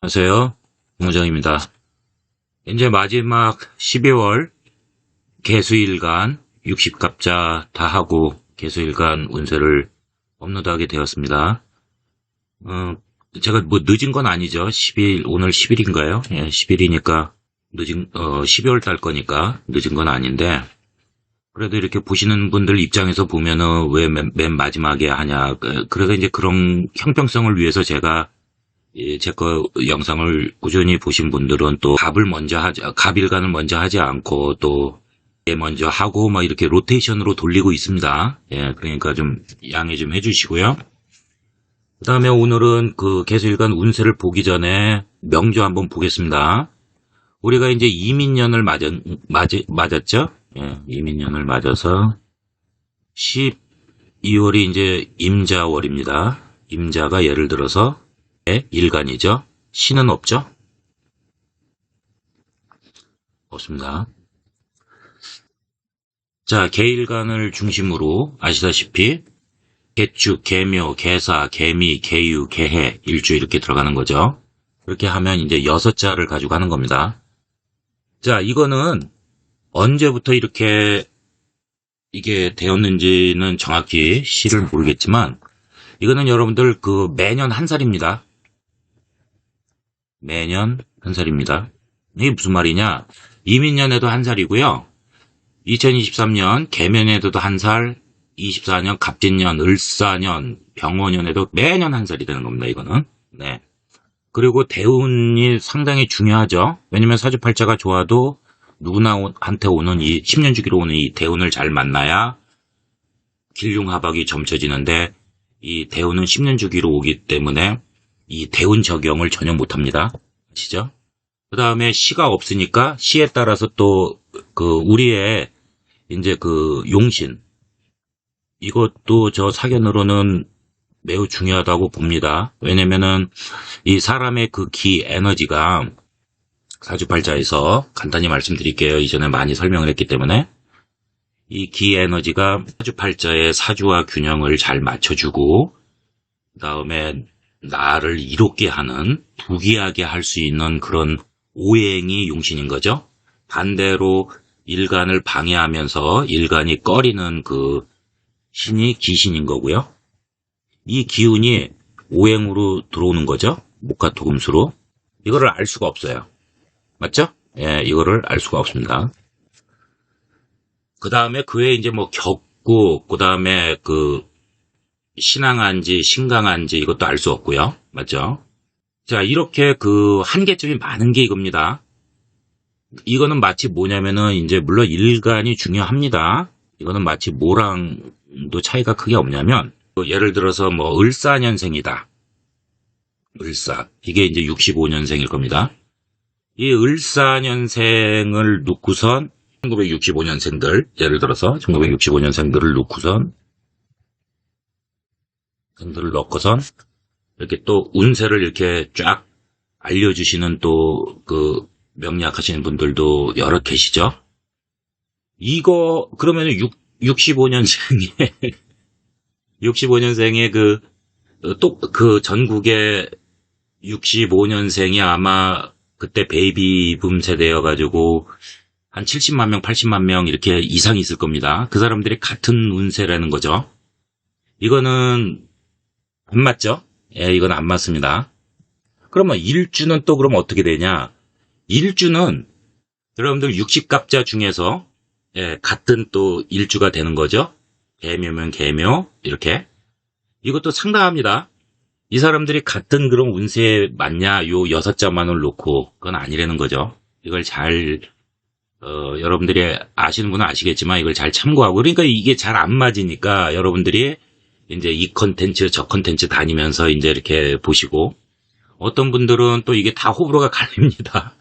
안녕하세요. 공무정입니다. 이제 마지막 12월 개수일간 60갑자 다 하고 개수일간 운세를 업로드하게 되었습니다. 어, 제가 뭐 늦은 건 아니죠. 10일, 오늘 10일인가요? 예, 10일이니까 늦은, 어, 12월 달 거니까 늦은 건 아닌데, 그래도 이렇게 보시는 분들 입장에서 보면은 왜 맨 마지막에 하냐. 그- 그래서 이제 그런 형평성을 위해서 제가 제거 영상을 꾸준히 보신 분들은 또 갑을 먼저 하지, 갑일간을 먼저 하지 않고 또얘 먼저 하고 막 이렇게 로테이션으로 돌리고 있습니다. 예, 그러니까 좀 양해 좀 해주시고요. 그 다음에 오늘은 그 개수일간 운세를 보기 전에 명조 한번 보겠습니다. 우리가 이제 이민년을 맞았, 맞, 맞았죠? 예, 이민년을 맞아서 12월이 이제 임자월입니다. 임자가 예를 들어서 예, 일간이죠. 신은 없죠? 없습니다. 자, 개일간을 중심으로 아시다시피 개축, 개묘, 개사, 개미, 개유, 개해, 일주 이렇게 들어가는 거죠. 그렇게 하면 이제 여섯 자를 가지고 하는 겁니다. 자, 이거는 언제부터 이렇게 이게 되었는지는 정확히 시를 모르겠지만 이거는 여러분들 그 매년 한 살입니다. 매년 한 살입니다. 이게 무슨 말이냐? 이민년에도 한 살이고요. 2023년 개면에도 한 살, 24년 갑진년, 을사년, 병원년에도 매년 한 살이 되는 겁니다. 이거는. 네. 그리고 대운이 상당히 중요하죠. 왜냐면 사주팔자가 좋아도 누구나한테 오는 이 10년 주기로 오는 이 대운을 잘 만나야 길흉하박이 점쳐지는데 이 대운은 10년 주기로 오기 때문에 이 대운 적용을 전혀 못합니다. 아시죠? 그 다음에 시가 없으니까 시에 따라서 또 그 우리의 이제 그 용신 이것도 저 사견으로는 매우 중요하다고 봅니다. 왜냐면은 이 사람의 그 기 에너지가 사주팔자에서 간단히 말씀드릴게요. 이전에 많이 설명을 했기 때문에 이 기 에너지가 사주팔자의 사주와 균형을 잘 맞춰주고 그 다음에 나를 이롭게 하는 부귀하게 할 수 있는 그런 오행이 용신인 거죠. 반대로 일간을 방해하면서 일간이 꺼리는 그 신이 기신인 거고요. 이 기운이 오행으로 들어오는 거죠. 목화토금수로. 이거를 알 수가 없어요. 맞죠? 예, 이거를 알 수가 없습니다. 그 다음에 그에 이제 뭐 격구, 그 다음에 그 신앙한지 신강한지 이것도 알 수 없고요. 맞죠? 자, 이렇게 그 한계점이 많은 게 이겁니다. 이거는 마치 뭐냐면은 이제 물론 일간이 중요합니다. 이거는 마치 뭐랑도 차이가 크게 없냐면 뭐 예를 들어서 뭐 을사년생이다. 을사. 이게 이제 65년생일 겁니다. 이 을사년생을 놓고선 1965년생들 예를 들어서 1965년생들을 놓고선 생들을 넣고선 이렇게 또 운세를 이렇게 쫙 알려주시는 또 그 명리학하시는 분들도 여러 계시죠. 이거 그러면 6, 65년생에 65년생의 그 또 그 전국의 65년생이 아마 그때 베이비붐 세대여가지고 한 70만 명, 80만 명 이렇게 이상이 있을 겁니다. 그 사람들이 같은 운세라는 거죠. 이거는 안 맞죠? 예, 이건 안 맞습니다. 그러면 일주는 또 그럼 어떻게 되냐? 일주는 여러분들 60갑자 중에서 예, 같은 또 일주가 되는 거죠. 개묘면 개묘 이렇게 이것도 상당합니다. 이 사람들이 같은 그런 운세에 맞냐 요 여섯 자만을 놓고 그건 아니라는 거죠. 이걸 잘 어, 여러분들이 아시는 분은 아시겠지만 이걸 잘 참고하고 그러니까 이게 잘 안 맞으니까 여러분들이 이제 이 컨텐츠 저 컨텐츠 다니면서 이제 이렇게 보시고 어떤 분들은 또 이게 다 호불호가 갈립니다.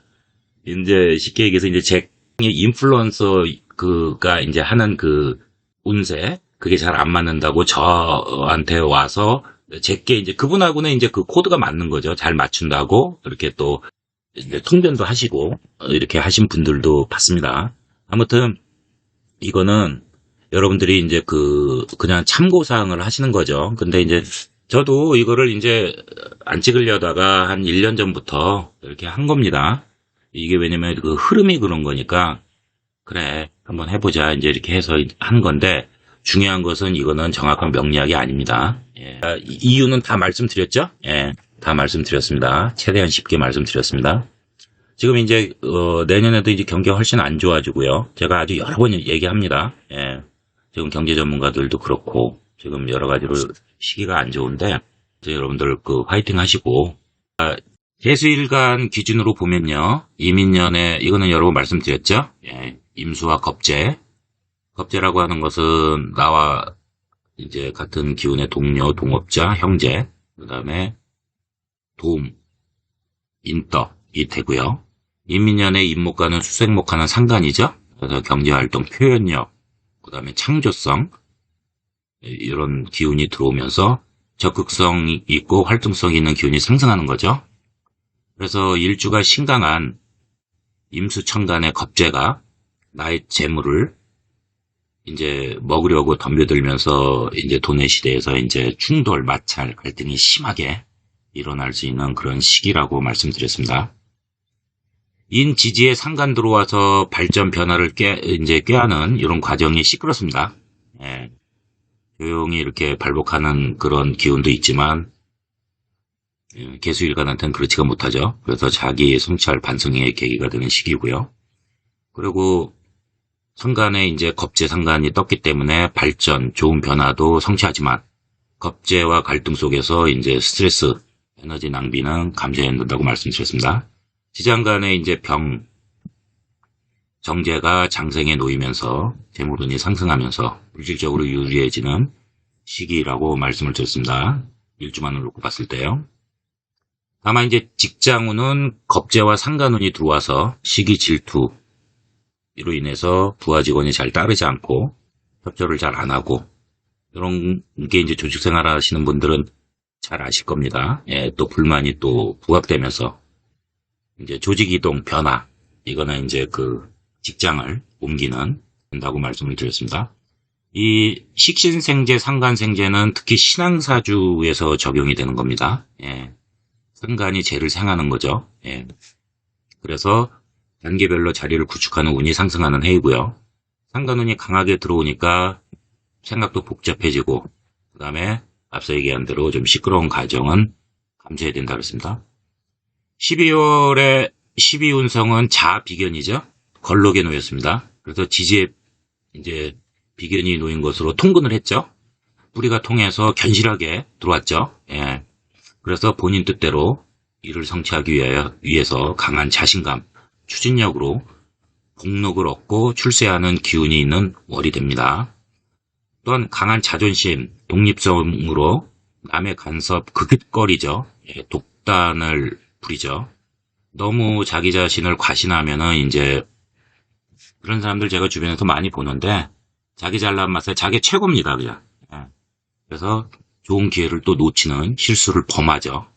이제 쉽게 얘기해서 이제 제 인플루언서 그가 이제 하는 그 운세 그게 잘 안 맞는다고 저한테 와서 제게 이제 그분하고는 이제 그 코드가 맞는 거죠. 잘 맞춘다고 이렇게 또 이제 통변도 하시고 이렇게 하신 분들도 봤습니다. 아무튼 이거는 여러분들이 이제 그 그냥 참고 사항을 하시는 거죠. 근데 이제 저도 이거를 이제 안 찍으려다가 한 1년 전부터 이렇게 한 겁니다. 이게 왜냐면 그 흐름이 그런 거니까, 그래, 한번 해보자. 이제 이렇게 해서 한 건데, 중요한 것은 이거는 정확한 명리학이 아닙니다. 예. 아, 이- 이유는 다 말씀드렸죠? 예. 다 말씀드렸습니다. 최대한 쉽게 말씀드렸습니다. 지금 이제, 어, 내년에도 이제 경기가 훨씬 안 좋아지고요. 제가 아주 여러 번 얘기합니다. 예. 지금 경제 전문가들도 그렇고, 지금 여러 가지로 시기가 안 좋은데, 여러분들 그 화이팅 하시고, 아, 개수일간 기준으로 보면요. 이민년에, 이거는 여러 번 말씀드렸죠? 예. 임수와 겁재. 겁재라고 하는 것은 나와 이제 같은 기운의 동료, 동업자, 형제, 그 다음에 도움, 인덕 이 되고요. 인민년의 인목과는 수생목과는 상관이죠. 그래서 경제활동, 표현력, 그 다음에 창조성 이런 기운이 들어오면서 적극성 있고 활동성 있는 기운이 상승하는 거죠. 그래서 일주가 신강한 임수천간의 겁재가 나의 재물을 이제 먹으려고 덤벼들면서 이제 돈의 시대에서 이제 충돌, 마찰, 갈등이 심하게 일어날 수 있는 그런 시기라고 말씀드렸습니다. 인 지지에 상관 들어와서 발전 변화를 꾀, 이제 꾀하는 이런 과정이 시끄럽습니다. 예. 조용히 이렇게 발복하는 그런 기운도 있지만, 예, 개수일간한테는 그렇지가 못하죠. 그래서 자기 성찰 반성의 계기가 되는 시기고요. 그리고 상간에 이제 겁재 상간이 떴기 때문에 발전, 좋은 변화도 성취하지만, 겁재와 갈등 속에서 이제 스트레스, 에너지 낭비는 감지해야 된다고 말씀드렸습니다. 지장 간의 이제 병, 정제가 장생에 놓이면서 재물운이 상승하면서 물질적으로 유리해지는 시기라고 말씀을 드렸습니다. 일주만을 놓고 봤을 때요. 다만 이제 직장운은 겁재와 상간운이 들어와서 시기 질투, 이로 인해서 부하 직원이 잘 따르지 않고 협조를 잘 안 하고 이런 게 이제 조직 생활 하시는 분들은 잘 아실 겁니다. 예, 또 불만이 또 부각되면서 이제 조직 이동 변화 이거는 이제 그 직장을 옮기는 된다고 말씀을 드렸습니다. 이 식신생재, 상간생재는 특히 신앙사주에서 적용이 되는 겁니다. 예. 상간이 재를 생하는 거죠. 예. 그래서 단계별로 자리를 구축하는 운이 상승하는 해이고요. 상간운이 강하게 들어오니까 생각도 복잡해지고 그 다음에 앞서 얘기한 대로 좀 시끄러운 가정은 감수해야 된다 그랬습니다. 12월에 12운성은 자 비견이죠. 걸록에 놓였습니다. 그래서 지지에 이제 비견이 놓인 것으로 통근을 했죠. 뿌리가 통해서 견실하게 들어왔죠. 예. 그래서 본인 뜻대로 일을 성취하기 위해서 강한 자신감, 추진력으로 복록을 얻고 출세하는 기운이 있는 월이 됩니다. 또한 강한 자존심, 독립성으로 남의 간섭 극üt거리죠. 예, 독단을 부리죠. 너무 자기 자신을 과신하면은 이제 그런 사람들 제가 주변에서 많이 보는데 자기 잘난 맛에 자기 최고입니다, 그냥. 예. 그래서 좋은 기회를 또 놓치는 실수를 범하죠.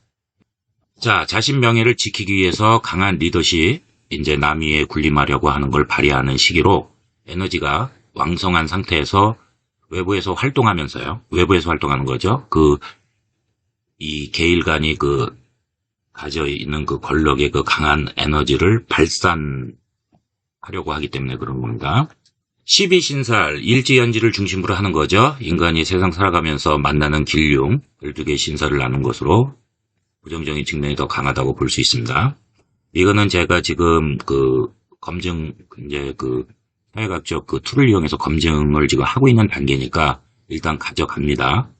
자, 자신 명예를 지키기 위해서 강한 리더십, 이제 남 위에 군림하려고 하는 걸 발휘하는 시기로 에너지가 왕성한 상태에서 외부에서 활동하면서요. 외부에서 활동하는 거죠. 그, 이 개일간이 그, 가져 있는 그 권력의 그 강한 에너지를 발산하려고 하기 때문에 그런 겁니다. 12신살, 일지연지를 중심으로 하는 거죠. 인간이 세상 살아가면서 만나는 길흉, 12개의 신살을 나눈 것으로 부정적인 측면이 더 강하다고 볼 수 있습니다. 이거는 제가 지금 그 검증, 이제 그 사회학적 그 툴을 이용해서 검증을 지금 하고 있는 단계니까 일단 가져갑니다.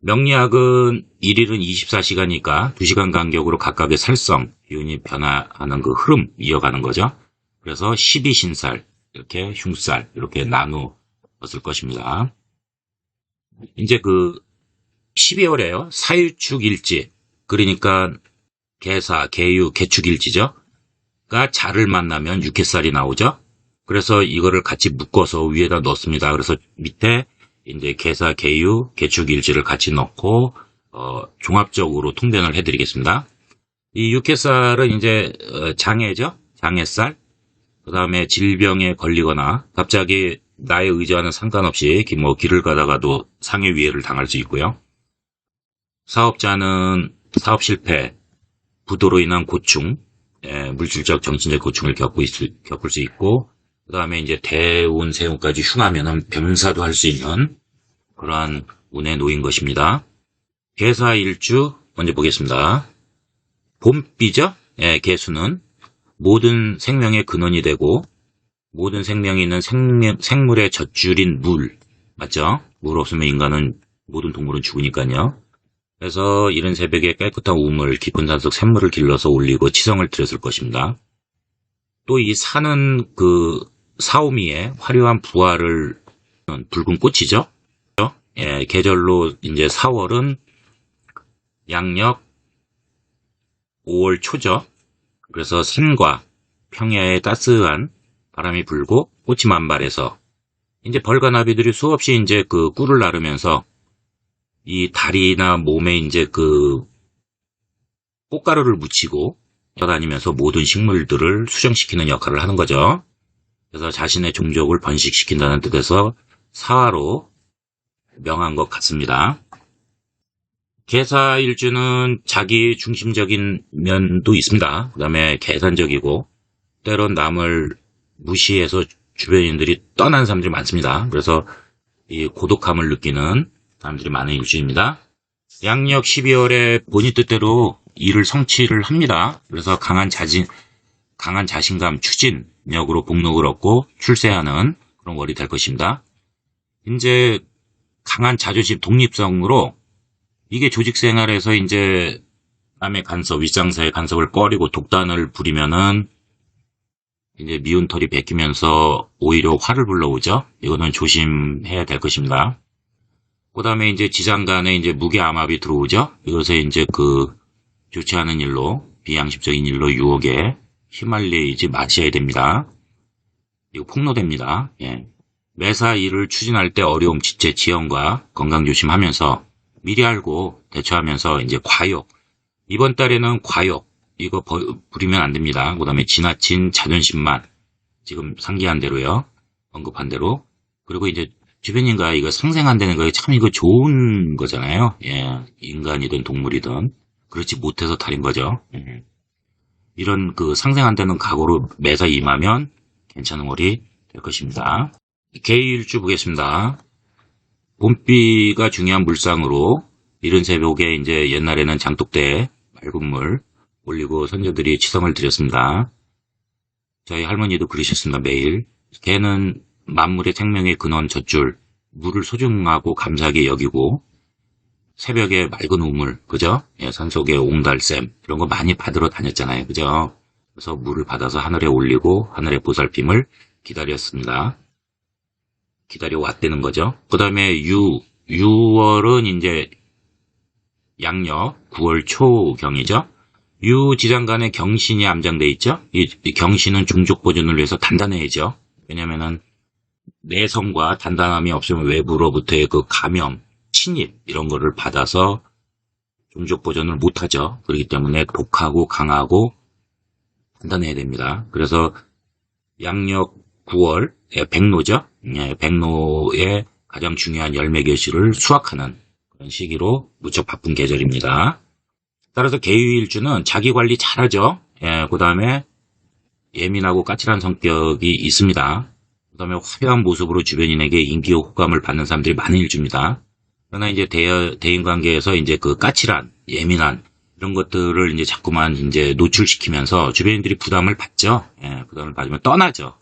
명리학은 1일은 24시간이니까 2시간 간격으로 각각의 살성, 기운이 변화하는 그 흐름 이어가는 거죠. 그래서 12신살, 이렇게 흉살, 이렇게 나누었을 것입니다. 이제 그 12월에요. 사유축일지, 그러니까 개사, 개유, 개축일지죠. 가 자를 만나면 육회살이 나오죠. 그래서 이거를 같이 묶어서 위에다 넣습니다. 그래서 밑에 이제 개사, 개유, 개축일지를 같이 넣고 어, 종합적으로 통변을 해드리겠습니다. 이 육회살은 이제 어, 장애죠. 장애살. 그 다음에 질병에 걸리거나 갑자기 나의 의지와는 상관없이 뭐 길을 가다가도 상해 위해를 당할 수 있고요. 사업자는 사업 실패, 부도로 인한 고충, 예, 물질적, 정신적 고충을 겪을 수 있고, 그 다음에 이제 대운, 세운까지 흉하면은 변사도 할 수 있는 그러한 운에 놓인 것입니다. 개사 일주 먼저 보겠습니다. 봄비죠? 예, 개수는 모든 생명의 근원이 되고 모든 생명이 있는 생명, 생물의 젖줄인 물 맞죠? 물 없으면 인간은 모든 동물은 죽으니까요. 그래서 이른 새벽에 깨끗한 우물, 깊은 산속 샘물을 길러서 올리고 치성을 드렸을 것입니다. 또 이 산은 그 사오미의 화려한 부활을 붉은 꽃이죠. 예, 계절로 이제 4월은 양력 5월 초죠. 그래서 산과 평야에 따스한 바람이 불고 꽃이 만발해서 이제 벌과 나비들이 수없이 이제 그 꿀을 나르면서 이 다리나 몸에 이제 그 꽃가루를 묻히고 떠다니면서 모든 식물들을 수정시키는 역할을 하는 거죠. 그래서 자신의 종족을 번식시킨다는 뜻에서 사화로 명한 것 같습니다. 개사일주는 자기 중심적인 면도 있습니다. 그 다음에 계산적이고 때론 남을 무시해서 주변인들이 떠난 사람들이 많습니다. 그래서 이 고독함을 느끼는 사람들이 많은 일주입니다. 양력 12월에 본인 뜻대로 일을 성취를 합니다. 그래서 강한 자진, 강한 자신감, 추진력으로 복록을 얻고 출세하는 그런 월이 될 것입니다. 이제 강한 자존심, 독립성으로 이게 조직 생활에서 이제 남의 간섭, 윗상사의 간섭을 꺼리고 독단을 부리면은 이제 미운 털이 베끼면서 오히려 화를 불러오죠. 이거는 조심해야 될 것입니다. 그 다음에 이제 지장간에 이제 무게 암압이 들어오죠. 이것에 이제 그 좋지 않은 일로 비양심적인 일로 유혹에 휘말리지 마셔야 됩니다. 이거 폭로됩니다. 예. 매사 일을 추진할 때 어려움, 지체, 지연과 건강 조심하면서 미리 알고 대처하면서 이제 과욕. 이번 달에는 과욕. 이거 버- 부리면 안 됩니다. 그 다음에 지나친 자존심만. 지금 상기한 대로요. 언급한 대로. 그리고 이제 주변인과 이거 상생한다는 거 참 이거 좋은 거잖아요. 예. 인간이든 동물이든. 그렇지 못해서 달인 거죠. 음. 이런 그 상생한다는 각오로 매사 임하면 괜찮은 월이 될 것입니다. 개일주 보겠습니다. 봄비가 중요한 물상으로 이른 새벽에 이제 옛날에는 장독대에 맑은 물 올리고 선조들이 치성을 드렸습니다. 저희 할머니도 그러셨습니다. 매일. 개는 만물의 생명의 근원 젖줄 물을 소중하고 감사하게 여기고 새벽에 맑은 우물 그죠? 예, 산속에 옹달샘 이런 거 많이 받으러 다녔잖아요. 그죠? 그래서 물을 받아서 하늘에 올리고 하늘의 보살핌을 기다렸습니다. 기다려 왔다는 거죠. 그 다음에 유, 6월은 이제 양력 9월 초경이죠. 유 지장간에 경신이 암장돼 있죠. 이, 이 경신은 종족 보존을 위해서 단단해야죠. 왜냐면은 내성과 단단함이 없으면 외부로부터의 그 감염, 침입 이런 거를 받아서 종족 보존을 못하죠. 그렇기 때문에 독하고 강하고 단단해야 됩니다. 그래서 양력 9월 예, 백로죠. 예, 백로의 가장 중요한 열매 결실을 수확하는 그런 시기로 무척 바쁜 계절입니다. 따라서 개유일주는 자기 관리 잘하죠. 예, 그 다음에 예민하고 까칠한 성격이 있습니다. 그 다음에 화려한 모습으로 주변인에게 인기 호감을 받는 사람들이 많은 일주입니다. 그러나 이제 대, 대인 관계에서 이제 그 까칠한, 예민한 이런 것들을 이제 자꾸만 이제 노출시키면서 주변인들이 부담을 받죠. 예, 부담을 받으면 떠나죠.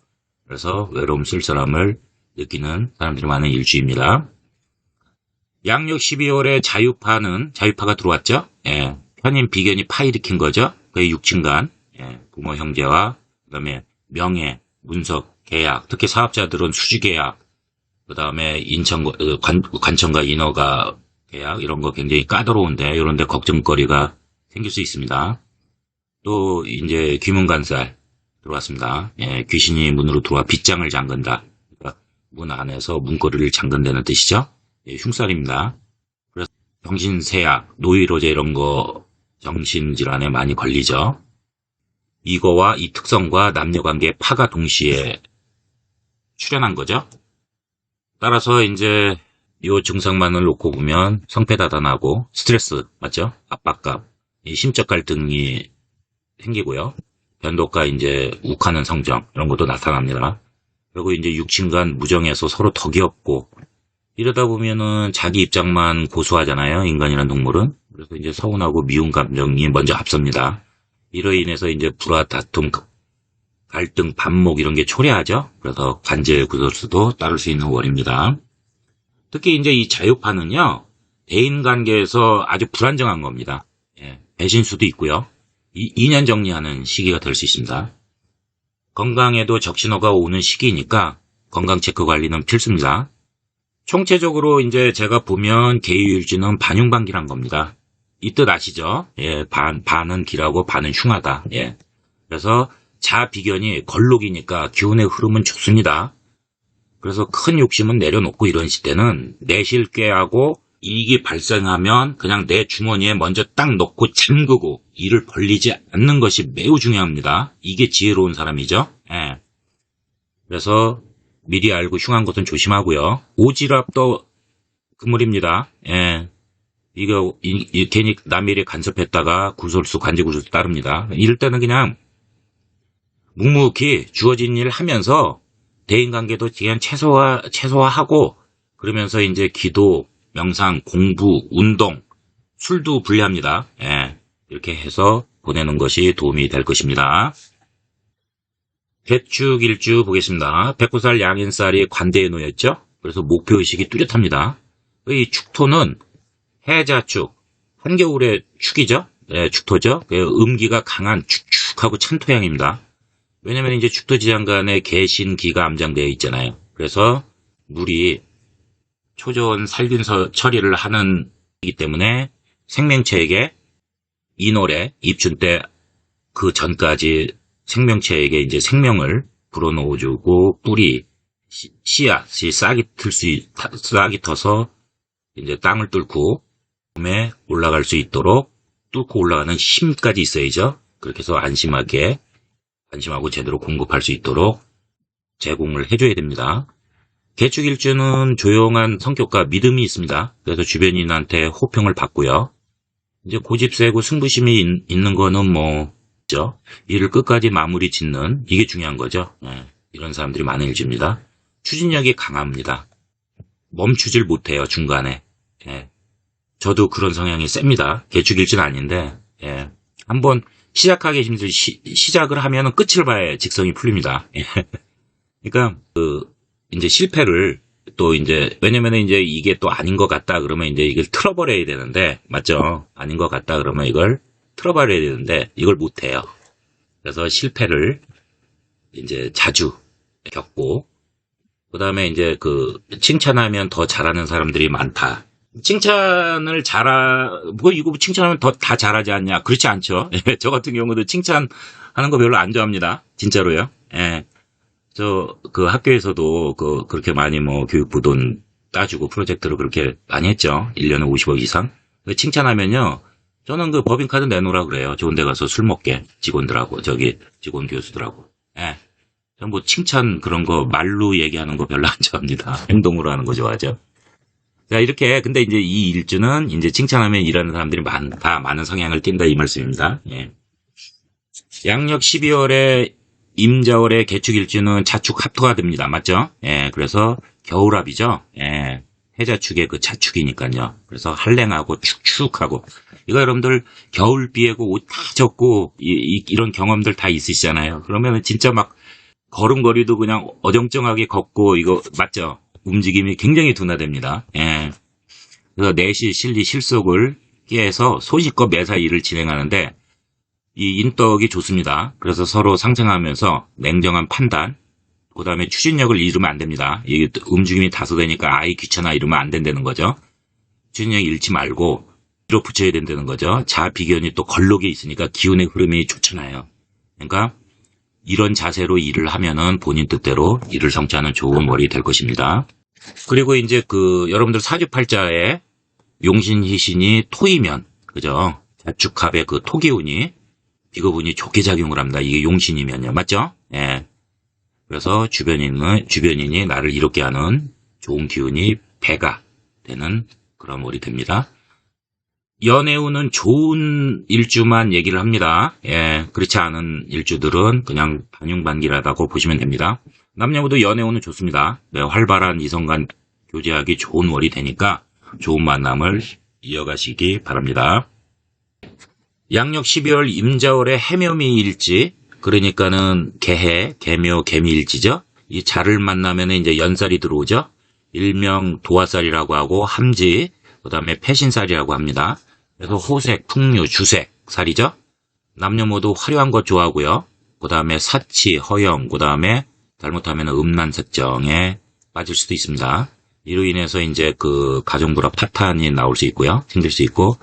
그래서 외로움 쓸쓸함을 느끼는 사람들이 많은 일주입니다. 양력 12월에 자유파는 자유파가 들어왔죠. 예, 편인 비견이 파일으킨 거죠. 그의 육친간, 예, 부모 형제와 그다음에 명예, 문석, 계약, 특히 사업자들은 수지 계약, 그 다음에 인천 어, 관, 관청과 인허가 계약 이런 거 굉장히 까다로운데 이런데 걱정거리가 생길 수 있습니다. 또 이제 귀문간살 들어왔습니다. 예, 귀신이 문으로 들어와 빗장을 잠근다. 그러니까 문 안에서 문고리를 잠근다는 뜻이죠. 예, 흉살입니다. 그래서 정신세약, 노이로제 이런 거 정신질환에 많이 걸리죠. 이거와 이 특성과 남녀관계의 파가 동시에 출현한 거죠. 따라서 이제 요 증상만을 놓고 보면 성패다단하고 스트레스 맞죠? 압박감, 이 심적 갈등이 생기고요. 변덕과 이제 욱하는 성정 이런 것도 나타납니다. 그리고 이제 육친 간 무정에서 서로 덕이 없고 이러다 보면은 자기 입장만 고수하잖아요. 인간이란 동물은. 그래서 이제 서운하고 미운 감정이 먼저 앞섭니다. 이로 인해서 이제 불화, 다툼, 갈등, 반목 이런 게 초래하죠. 그래서 관제 구설수도 따를 수 있는 원입니다. 특히 이제 이 자유파는요, 대인 관계에서 아주 불안정한 겁니다. 예, 배신수도 있고요. 이 2년 정리하는 시기가 될 수 있습니다. 건강에도 적신호가 오는 시기니까 건강 체크 관리는 필수입니다. 총체적으로 이제 제가 보면 개유일주는 반흉반기란 겁니다. 이 뜻 아시죠? 예, 반, 반은 기라고 반은 흉하다. 예. 그래서 자비견이 걸록이니까 기운의 흐름은 좋습니다. 그래서 큰 욕심은 내려놓고 이런 시대는 내실꾀하고 이익이 발생하면 그냥 내 주머니에 먼저 딱 넣고 잠그고 일을 벌리지 않는 것이 매우 중요합니다. 이게 지혜로운 사람이죠. 예. 그래서 미리 알고 흉한 것은 조심하고요. 오지랖도 그물입니다. 예. 이거 이- 이 괜히 남일에 간섭했다가 구설수 관제구설수 따릅니다. 이럴 때는 그냥 묵묵히 주어진 일 하면서 대인관계도 그냥 최소화 최소화하고 그러면서 이제 기도, 명상, 공부, 운동, 술도 분리합니다. 예. 이렇게 해서 보내는 것이 도움이 될 것입니다. 개축일주 보겠습니다. 백구살 양인살이 관대에 놓였죠? 그래서 목표의식이 뚜렷합니다. 이 축토는 해자축, 한겨울의 축이죠? 네, 축토죠? 그 음기가 강한 축축하고 찬 토양입니다. 왜냐면 이제 축토지장간에 개신기가 암장되어 있잖아요. 그래서 물이 초저온 살균서 처리를 하는 이기 때문에 생명체에게 이노래 입춘 때 그 전까지 생명체에게 이제 생명을 불어넣어주고 뿌리 씨- 씨앗이 싹이 틀 수 싹이 터서 이제 땅을 뚫고 몸에 올라갈 수 있도록 뚫고 올라가는 힘까지 있어야죠. 그렇게 해서 안심하게 안심하고 제대로 공급할 수 있도록 제공을 해줘야 됩니다. 개축일주는 조용한 성격과 믿음이 있습니다. 그래서 주변인한테 호평을 받고요. 이제 고집 세고 승부심이 있- 있는 거는 뭐, 죠 일을 끝까지 마무리 짓는 이게 중요한 거죠. 예, 이런 사람들이 많은 일주입니다. 추진력이 강합니다. 멈추질 못해요, 중간에. 예. 저도 그런 성향이 셉니다. 개축일주는 아닌데, 예. 한번 시작하기 힘들, 시, 시작을 하면 끝을 봐야 직성이 풀립니다. 예. 그러니까, 그, 이제 실패를 또 이제, 왜냐면 이제 이게 또 아닌 것 같다 그러면 이제 이걸 틀어버려야 되는데, 맞죠? 아닌 것 같다 그러면 이걸 틀어버려야 되는데, 이걸 못 해요. 그래서 실패를 이제 자주 겪고, 그 다음에 이제 그, 칭찬하면 더 잘하는 사람들이 많다. 칭찬을 잘하, 뭐 이거 칭찬하면 더 다 잘하지 않냐? 그렇지 않죠. 예, 저 같은 경우도 칭찬하는 거 별로 안 좋아합니다. 진짜로요. 예. 저, 그 학교에서도 그, 그렇게 많이 뭐 교육부 돈 따주고 프로젝트를 그렇게 많이 했죠. 1년에 50억 이상. 그 칭찬하면요. 저는 그 법인카드 내놓으라 그래요. 좋은 데 가서 술 먹게. 직원들하고, 저기, 직원 교수들하고. 예. 전뭐 칭찬 그런 거 말로 얘기하는 거 별로 안 좋아합니다. 행동으로 하는 거 좋아하죠. 자, 이렇게, 근데 이제 이 일주는 이제 칭찬하면 일하는 사람들이 많다, 많은 성향을 띈다, 이 말씀입니다. 예. 양력 12월에 임자월에 개축 일주는 자축 합토가 됩니다. 맞죠? 예, 그래서 겨울합이죠. 예, 해자축의 그 자축이니까요. 그래서 한랭하고 축축하고. 이거 여러분들 겨울 비에고 옷 다 젖고 이, 런 경험들 다 있으시잖아요. 그러면 진짜 막 걸음걸이도 그냥 어정쩡하게 걷고 이거 맞죠? 움직임이 굉장히 둔화됩니다. 예. 그래서 내실, 실리, 실속을 깨서 소식껏 매사 일을 진행하는데 이 인덕이 좋습니다. 그래서 서로 상생하면서 냉정한 판단, 그 다음에 추진력을 잃으면 안 됩니다. 움직임이 다소되니까 아이 귀찮아 이러면 안 된다는 거죠. 추진력 잃지 말고 뒤로 붙여야 된다는 거죠. 자 비견이 또 걸록에 있으니까 기운의 흐름이 좋잖아요. 그러니까 이런 자세로 일을 하면은 본인 뜻대로 일을 성취하는 좋은 월이 될 것입니다. 그리고 이제 그 여러분들 사주팔자에 용신희신이 토이면 그죠? 자축합의 그 토기운이 비거분이 좋게 작용을 합니다. 이게 용신이면요. 맞죠? 예. 그래서 주변인은, 주변인이 나를 이롭게 하는 좋은 기운이 배가 되는 그런 월이 됩니다. 연애운은 좋은 일주만 얘기를 합니다. 예, 그렇지 않은 일주들은 그냥 반용반기라다고 보시면 됩니다. 남녀모두 연애운은 좋습니다. 네, 활발한 이성간 교제하기 좋은 월이 되니까 좋은 만남을 이어가시기 바랍니다. 양력 12월 임자월의 해묘미 일지, 그러니까는 개해, 개묘, 개미일지죠. 이 자를 만나면 이제 연살이 들어오죠. 일명 도화살이라고 하고 함지, 그 다음에 패신살이라고 합니다. 그래서 호색, 풍류, 주색, 살이죠. 남녀 모두 화려한 것 좋아하고요. 그 다음에 사치, 허영, 그 다음에 잘못하면 음란 색정에 빠질 수도 있습니다. 이로 인해서 이제 그 가정불화 파탄이 나올 수 있고요. 생길 수 있고,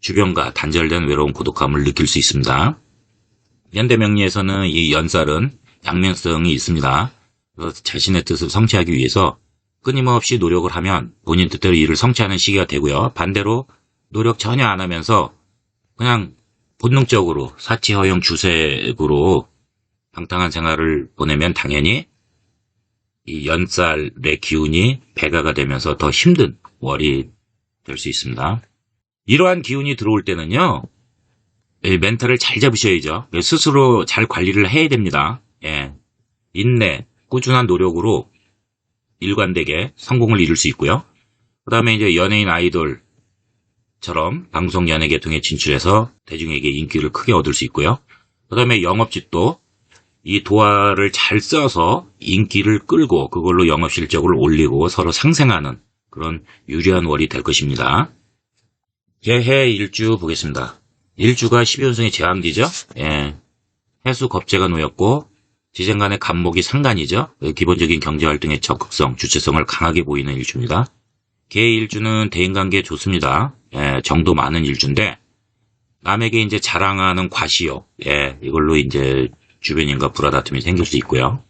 주변과 단절된 외로운 고독함을 느낄 수 있습니다. 현대 명리에서는 이 연살은 양면성이 있습니다. 그래서 자신의 뜻을 성취하기 위해서 끊임없이 노력을 하면 본인 뜻대로 일을 성취하는 시기가 되고요. 반대로 노력 전혀 안 하면서 그냥 본능적으로 사치 허용 주색으로 방탕한 생활을 보내면 당연히 이 연살의 기운이 배가가 되면서 더 힘든 월이 될 수 있습니다. 이러한 기운이 들어올 때는요, 이 멘탈을 잘 잡으셔야죠. 스스로 잘 관리를 해야 됩니다. 예. 인내, 꾸준한 노력으로 일관되게 성공을 이룰 수 있고요. 그 다음에 이제 연예인 아이돌 처럼 방송 연예 계통에 진출해서 대중에게 인기를 크게 얻을 수 있고요. 그 다음에 영업직도 이 도화를 잘 써서 인기를 끌고 그걸로 영업 실적을 올리고 서로 상생하는 그런 유리한 월이 될 것입니다. 개해 일주 보겠습니다. 일주가 12연승의 제왕기죠. 예. 해수 겁재가 놓였고 지생 간의 간목이 상간이죠. 그 기본적인 경제활동의 적극성, 주체성을 강하게 보이는 일주입니다. 개 일주는 대인관계 좋습니다. 예, 정도 많은 일주인데 남에게 이제 자랑하는 과시욕, 예, 이걸로 이제 주변인과 불화다툼이 생길 수 있고요.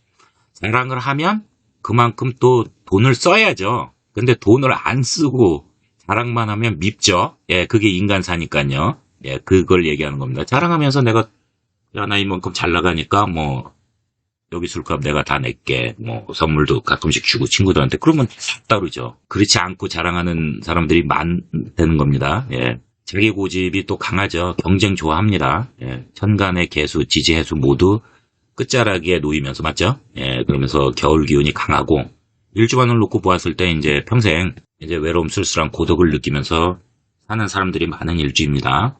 자랑을 하면 그만큼 또 돈을 써야죠. 근데 돈을 안 쓰고 자랑만 하면 밉죠. 예, 그게 인간사니까요. 예, 그걸 얘기하는 겁니다. 자랑하면서 내가 야, 나 이만큼 잘 나가니까 뭐 여기 술값 내가 다 낼게. 뭐 선물도 가끔씩 주고 친구들한테 그러면 따르죠. 그렇지 않고 자랑하는 사람들이 많다는 겁니다. 예. 자기 고집이 또 강하죠. 경쟁 좋아합니다. 예. 천간의 개수, 지지, 해수 모두 끝자락에 놓이면서 맞죠? 예. 그러면서 겨울 기운이 강하고 일주간을 놓고 보았을 때 이제 평생 이제 외로움, 쓸쓸한 고독을 느끼면서 사는 사람들이 많은 일주입니다.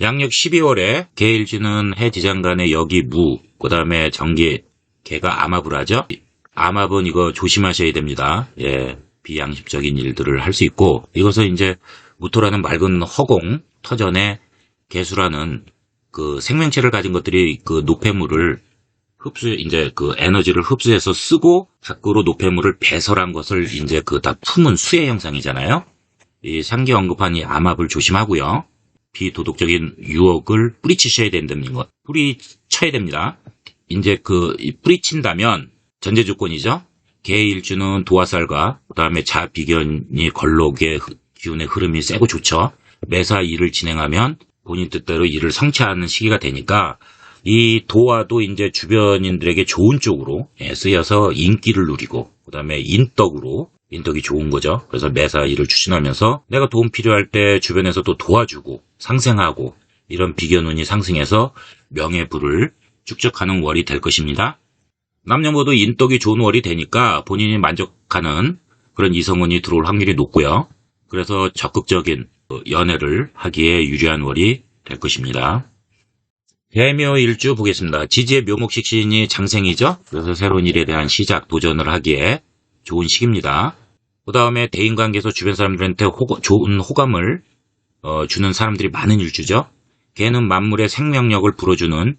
양력 12월에 개일주는 해지장간의 여기 무, 그 다음에 정기 개가 암압을 하죠. 암압은 이거 조심하셔야 됩니다. 예, 비양심적인 일들을 할 수 있고 이것은 이제 무토라는 맑은 허공 터전에 개수라는 그 생명체를 가진 것들이 그 노폐물을 흡수 이제 그 에너지를 흡수해서 쓰고 밖으로 노폐물을 배설한 것을 이제 그 다 품은 수의 형상이잖아요. 이 상기 언급한 이 암압을 조심하고요. 비도덕적인 유혹을 뿌리치셔야 된다는 것. 뿌리쳐야 됩니다. 이제 그 뿌리친다면 전제 조건이죠. 개일주는 도화살과 그다음에 자비견이 걸록의 기운의 흐름이 세고 좋죠. 매사 일을 진행하면 본인 뜻대로 일을 성취하는 시기가 되니까 이 도화도 이제 주변인들에게 좋은 쪽으로 예, 쓰여서 인기를 누리고 그다음에 인덕으로 인덕이 좋은 거죠. 그래서 매사 일을 추진하면서 내가 도움 필요할 때 주변에서 또 도와주고 상생하고 이런 비견운이 상승해서 명예부를 축적하는 월이 될 것입니다. 남녀 모두 인덕이 좋은 월이 되니까 본인이 만족하는 그런 이성운이 들어올 확률이 높고요. 그래서 적극적인 연애를 하기에 유리한 월이 될 것입니다. 해묘 일주 보겠습니다. 지지의 묘목식신이 장생이죠. 그래서 새로운 일에 대한 시작, 도전을 하기에 좋은 시기입니다. 그 다음에 대인관계에서 주변 사람들한테 호, 좋은 호감을 어, 주는 사람들이 많은 일주죠. 개는 만물의 생명력을 불어주는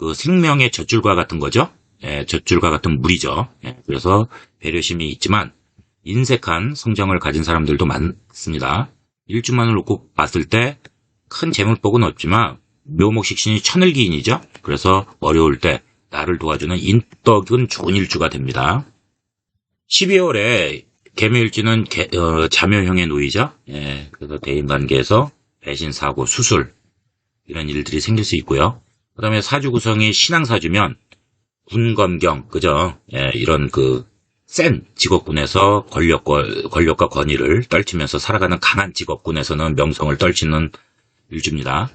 그 생명의 젖줄과 같은 거죠. 예, 젖줄과 같은 물이죠. 예, 그래서 배려심이 있지만 인색한 성정을 가진 사람들도 많습니다. 일주만을 놓고 봤을 때 큰 재물복은 없지만 묘목식신이 천을기인이죠. 그래서 어려울 때 나를 도와주는 인덕은 좋은 일주가 됩니다. 12월에 개묘일주는 개, 어, 자묘형의 노이죠. 예, 그래서 대인관계에서 배신, 사고, 수술 이런 일들이 생길 수 있고요. 그 다음에 사주 구성이 신앙사주면 군검경, 그죠? 예, 이런 그 센 직업군에서 권력과, 권력과 권위를 떨치면서 살아가는 강한 직업군에서는 명성을 떨치는 일주입니다.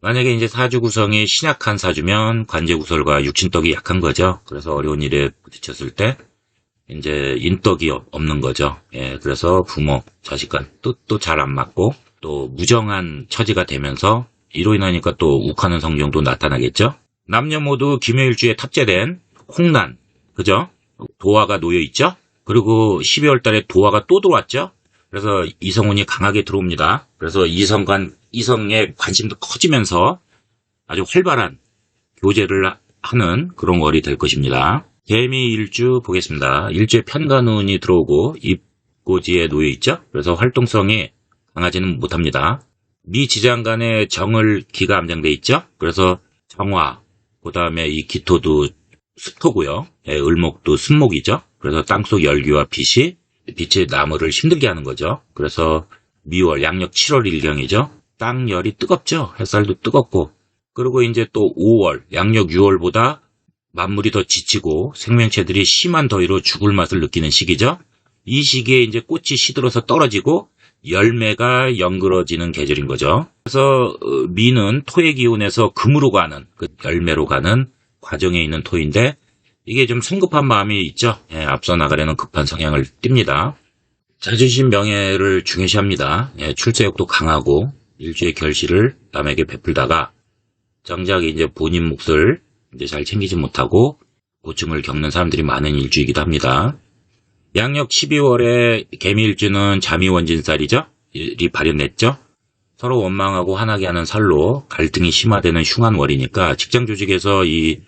만약에 이제 사주 구성이 신약한 사주면 관제 구설과 육친떡이 약한 거죠. 그래서 어려운 일에 부딪혔을 때 이제 인덕이 없- 없는 거죠. 예, 그래서 부모, 자식과 뜻도 잘안 맞고 또 무정한 처지가 되면서 이로 인하니까 또 욱하는 성정도 나타나겠죠. 남녀 모두 김해일주에 탑재된 홍난, 그죠? 도화가 놓여 있죠. 그리고 12월 달에 도화가 또 들어왔죠. 그래서 이성운이 강하게 들어옵니다. 그래서 이성간 이성의 관심도 커지면서 아주 활발한 교제를 하는 그런 월이 될 것입니다. 개미 일주 보겠습니다. 일주에 편간운이 들어오고 입고지에 놓여 있죠. 그래서 활동성이 강하지는 못합니다. 미 지장 간의 정을 기가 암장돼 있죠. 그래서 정화, 그 다음에 이 기토도 습토고요. 예, 을목도 습목이죠. 그래서 땅속 열기와 빛이 빛이 나무를 힘들게 하는 거죠. 그래서 미월, 양력 7월 일경이죠. 땅 열이 뜨겁죠. 햇살도 뜨겁고. 그리고 이제 또 5월, 양력 6월보다 만물이 더 지치고 생명체들이 심한 더위로 죽을 맛을 느끼는 시기죠. 이 시기에 이제 꽃이 시들어서 떨어지고 열매가 연그러지는 계절인 거죠. 그래서 어, 미는 토의 기운에서 금으로 가는 그 열매로 가는 과정에 있는 토인데 이게 좀 성급한 마음이 있죠. 예, 앞서 나가려는 급한 성향을 띱니다. 자존심 명예를 중요시합니다. 예, 출세욕도 강하고 일주의 결실을 남에게 베풀다가 정작 이제 본인 몫을 이제 잘 챙기지 못하고 고충을 겪는 사람들이 많은 일주이기도 합니다. 양력 12월에 개미일주는 자미원진살이죠. 이 발현됐죠. 서로 원망하고 화나게 하는 살로 갈등이 심화되는 흉한 월이니까 직장 조직에서 이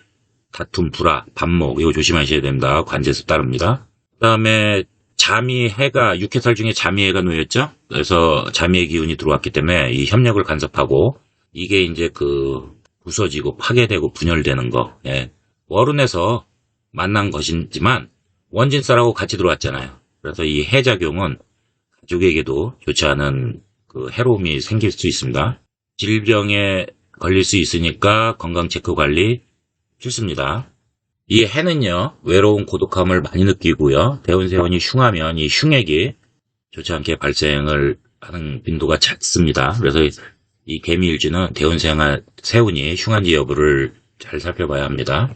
다툼, 불화, 반목 이거 조심하셔야 됩니다. 관제에서 따릅니다. 그 다음에 자미 해가 육해살 중에 자미 해가 놓였죠. 그래서 자미의 기운이 들어왔기 때문에 이 협력을 간섭하고 이게 이제 그 부서지고 파괴되고 분열되는 거. 예. 월운에서 만난 것이지만 원진살하고 같이 들어왔잖아요. 그래서 이 해작용은 가족에게도 좋지 않은 그 해로움이 생길 수 있습니다. 질병에 걸릴 수 있으니까 건강 체크 관리 필수입니다. 이 해는요, 외로운 고독함을 많이 느끼고요, 대운세운이 흉하면 이 흉액이 좋지 않게 발생을 하는 빈도가 잦습니다. 그래서 이- 이 개미일주는 대운세운 세운이 흉한지 여부를 잘 살펴봐야 합니다.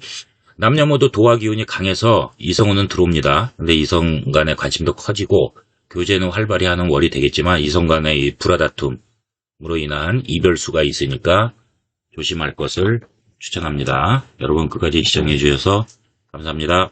남녀 모두 도화 기운이 강해서 이성운은 들어옵니다. 근데 이성 간의 관심도 커지고 교제는 활발히 하는 월이 되겠지만 이성 간의 이 불화다툼으로 인한 이별수가 있으니까 조심할 것을 추천합니다. 여러분 끝까지 시청해 주셔서 감사합니다.